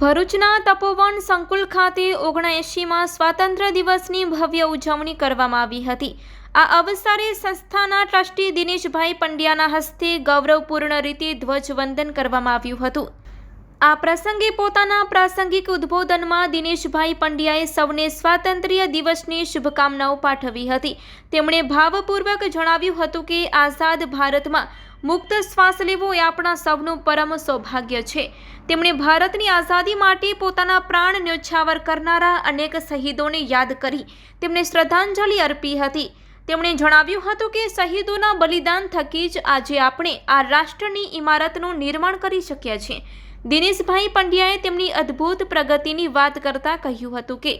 ભરૂચના તપોવન સંકુલ ખાતે ઓગણએંશીમાં સ્વાતંત્ર્ય દિવસની ભવ્ય ઉજવણી કરવામાં આવી હતી. આ અવસરે સંસ્થાના ટ્રસ્ટી દિનેશભાઈ પંડ્યાના હસ્તે ગૌરવપૂર્ણ રીતે ધ્વજવંદન કરવામાં આવ્યું હતું. આ પ્રસંગે પોતાના પ્રાસંગિક ઉદ્બોધનમાં દિનેશભાઈ પંડ્યાએ સૌને સ્વાતંત્ર્ય દિવસની શુભકામનાઓ પાઠવી હતી. તેમણે ભાવપૂર્વક જણાવ્યું હતું કે આઝાદ ભારતમાં મુક્ત શ્વાસ લેવો એ આપણા સૌનું પરમ સૌભાગ્ય છે. તેમણે ભારતની આઝાદી માટે પોતાના પ્રાણ ન્યોછાવર કરનારા અનેક શહીદોને યાદ કરી તેમને શ્રદ્ધાંજલિ અર્પી હતી. તેમણે જણાવ્યું હતું કે શહીદોના બલિદાન થકી જ આજે આપણે આ રાષ્ટ્રની ઇમારતનું નિર્માણ કરી શક્યા છીએ. દિનેશભાઈ પંડ્યાએ તેમની અદ્ભુત પ્રગતિની વાત કરતા કહ્યું હતું કે,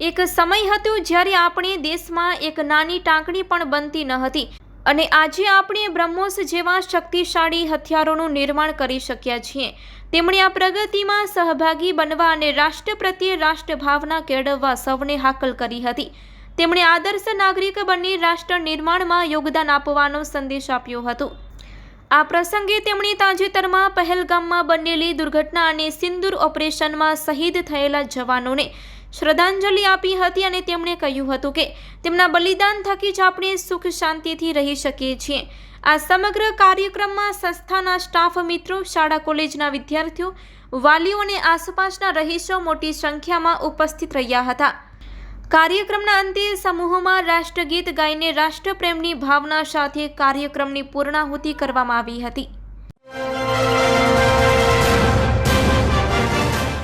એક સમય હતો જ્યારે આપણે દેશમાં એક નાની ટાંકણી પણ બનતી ન હતી અને આજે આપણે બ્રહ્મોસ જેવા શક્તિશાળી હથિયારોનું નિર્માણ કરી શક્યા છીએ. તેમણે આ પ્રગતિમાં સહભાગી બનવા અને રાષ્ટ્ર પ્રત્યે રાષ્ટ્રભાવના કેળવવા સૌને હાકલ કરી હતી. તેમણે આદર્શ નાગરિક બની રાષ્ટ્ર નિર્માણમાં યોગદાન આપવાનો સંદેશ આપ્યો હતો. આ પ્રસંગે તેમણે તાજેતરમાં પહેલગામમાં બનેલી દુર્ઘટના અને સિંદૂર ઓપરેશનમાં શહીદ થયેલા જવાનોને શ્રદ્ધાંજલિ આપી હતી અને તેમણે કહ્યું હતું કે તેમના બલિદાન થકી જ આપણે સુખ શાંતિથી રહી શકીએ છીએ. આ સમગ્ર કાર્યક્રમમાં સંસ્થાના સ્ટાફ મિત્રો, શાળા કોલેજના વિદ્યાર્થીઓ, વાલીઓ અને આસપાસના રહીશો મોટી સંખ્યામાં ઉપસ્થિત રહ્યા હતા. કાર્યક્રમના અંતે સમૂહમાં રાષ્ટ્રગીત ગાઈને રાષ્ટ્રપ્રેમની ભાવના સાથે કાર્યક્રમની પૂર્ણાહુતિ કરવામાં આવી હતી.